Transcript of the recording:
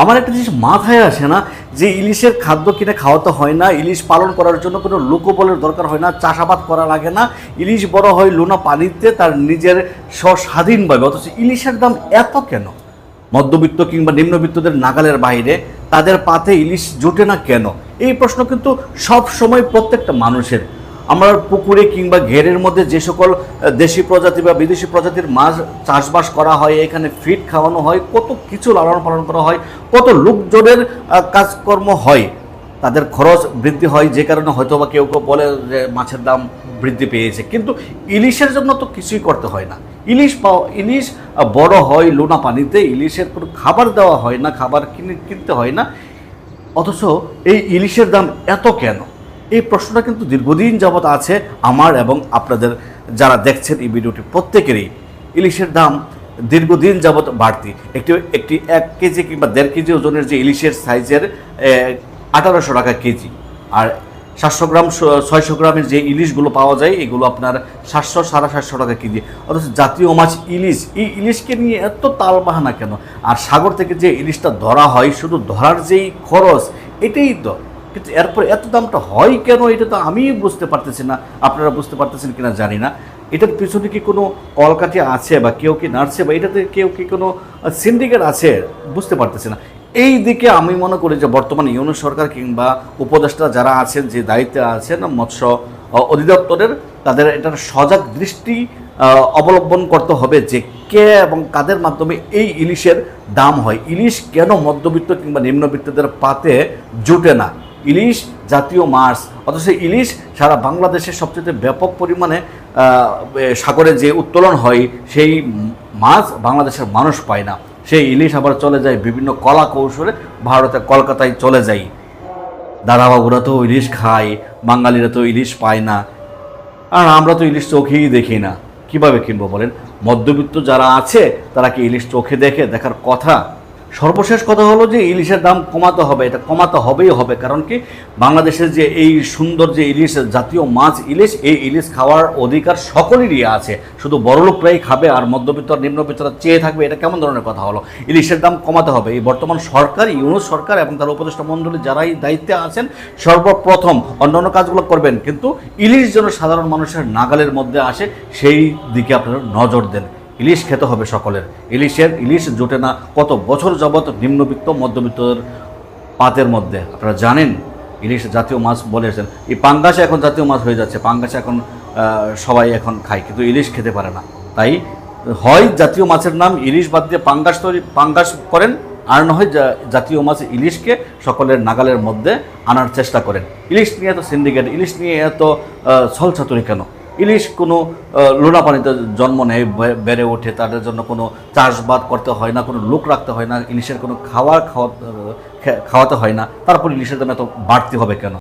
আমার একটা জিনিস মাথায় আসে না যে ইলিশের খাদ্য কিনে খাওয়াতে হয় না, ইলিশ পালন করার জন্য কোনো লোকবলের দরকার হয় না, চাষাবাদ করা লাগে না, ইলিশ বড় হয় লোনা পানিতে, তার নিজের স্বস্বাধীনভাবে, অথচ ইলিশের দাম এত কেন? মধ্যবিত্ত কিংবা নিম্নবিত্তদের নাগালের বাইরে তাদের পাতে ইলিশ জোটে না কেন? এই প্রশ্ন কিন্তু সব সময় প্রত্যেকটা মানুষের। আমরা পুকুরে কিংবা ঘেরের মধ্যে যে সকল দেশি প্রজাতি বা বিদেশি প্রজাতির মাছ চাষবাস করা হয়, এখানে ফিড খাওয়ানো হয়, কত কিছু লালন পালন করা হয়, কত লোকজনের কাজকর্ম হয়, তাদের খরচ বৃদ্ধি হয়, যে কারণে হয়তো বা কেউ কেউ বলে যে মাছের দাম বৃদ্ধি পেয়েছে। কিন্তু ইলিশের জন্য তো কিছুই করতে হয় না। ইলিশ পাও ইলিশ বড় হয় লোনা পানিতে, ইলিশের কোনো খাবার দেওয়া হয় না, খাবার কিনে, কিনতে হয় না। অথচ এই ইলিশের দাম এত কেন? এই প্রশ্নটা কিন্তু দীর্ঘদিন যাবৎ আছে আমার এবং আপনাদের যারা দেখছেন এই ভিডিওটি প্রত্যেকেরই। ইলিশের দাম দীর্ঘদিন যাবৎ বাড়তি। একটি একটি এক কেজি কিংবা দেড় কেজি ওজনের যে ইলিশের সাইজের আঠারোশো টাকা কেজি। আর সাতশো গ্রাম ছয়শো গ্রামের যে ইলিশগুলো পাওয়া যায়, এগুলো আপনার সাতশো, সাড়ে সাতশো টাকা কেজি। অথচ জাতীয় মাছ ইলিশ, এই ইলিশকে নিয়ে এত তালবাহানা কেন? আর সাগর থেকে যে ইলিশটা ধরা হয়, শুধু ধরার যেই খরচ, এটাই তো। কিন্তু এরপর এত দামটা হয় কেন, এটা তো আমি বুঝতে পারতেছি না। আপনারা বুঝতে পারতেছেন কিনা জানি না। এটার পিছনে কি কোনো কলকাঠি আছে বা কেউ কি নাড়ছে বা এটাতে কেউ কি কোনো সিন্ডিকেট আছে, বুঝতে পারতেছি না। এই দিকে আমি মনে করি যে বর্তমান ইউনিট সরকার কিংবা উপদেষ্টা যারা আছেন, যে দায়িত্বে আছেন মৎস্য অধিদপ্তরের, তাদের এটার সজাগ দৃষ্টি অবলম্বন করতে হবে যে কে এবং কাদের মাধ্যমে এই ইলিশের দাম হয়। ইলিশ কেন মধ্যবিত্ত কিংবা নিম্নবিত্তদের পাতে জুটে না? ইলিশ জাতীয় মাছ। অথচ ইলিশ সারা বাংলাদেশে সবচেয়ে ব্যাপক পরিমাণে সাগরে যে উত্তোলন হয়, সেই মাছ বাংলাদেশের মানুষ পায় না। সেই ইলিশ আবার চলে যায় বিভিন্ন কলা কৌশলে, ভারতে কলকাতায় চলে যায়। দাদাবাবুরা তো ইলিশ খায়, বাঙালিরা তো ইলিশ পায় না। আর আমরা তো ইলিশ চোখেই দেখি না। কীভাবে কিনবো বলেন? মধ্যবিত্ত যারা আছে, তারা কি ইলিশ চোখে দেখে, দেখার কথা? সর্বশেষ কথা হলো যে ইলিশের দাম কমাতে হবে, এটা কমাতে হবেই হবে। কারণ কি? বাংলাদেশের যে এই সুন্দর যে ইলিশ, জাতীয় মাছ ইলিশ, এই ইলিশ খাওয়ার অধিকার সকলেরই আছে। শুধু বড়লোকরাই খাবে আর মধ্যবিত্ত নিম্নবিত্তরা চেয়ে থাকবে, এটা কেমন ধরনের কথা হলো? ইলিশের দাম কমাতে হবে। এই বর্তমান সরকার, ইউনুস সরকার এবং তার উপদেষ্টা মণ্ডলী যারাই দায়িত্বে আছেন, সর্বপ্রথম অন্যান্য কাজগুলো করবেন। কিন্তু ইলিশ যেন সাধারণ মানুষের নাগালের মধ্যে আসে, সেই দিকে আপনারা নজর দেন। ইলিশ খেতে হবে সকলের। ইলিশের ইলিশ জোটে না, কত বছর যাবৎ নিম্নবিত্ত মধ্যবিত্তর পাতের মধ্যে। আপনারা জানেন, ইলিশ জাতীয় মাছ বলেছেন এই পাঙ্গাসে এখন জাতীয় মাছ হয়ে যাচ্ছে, পাঙ্গাস এখন সবাই এখন খায়, কিন্তু ইলিশ খেতে পারে না। তাই হয় জাতীয় মাছের নাম ইলিশ বাদ দিয়ে পাঙ্গাস তৈরি, পাঙ্গাস করেন, আর না হয় জাতীয় মাছ ইলিশকে সকলের নাগালের মধ্যে আনার চেষ্টা করেন। ইলিশ নিয়ে এত সিন্ডিকেট ইলিশ নিয়ে এত ছলছাতুরি কেন? ইলিশ কোনো লোনা পানিতে জন্ম নেয় বেড়ে ওঠে, তাদের জন্য কোনো চাষবাদ করতে হয় না, কোনো লোক রাখতে হয় না, ইলিশের কোনো খাওয়ার খাওয়া খাওয়াতে হয় না, তারপর ইলিশের দাম এত বাড়তি হবে কেন?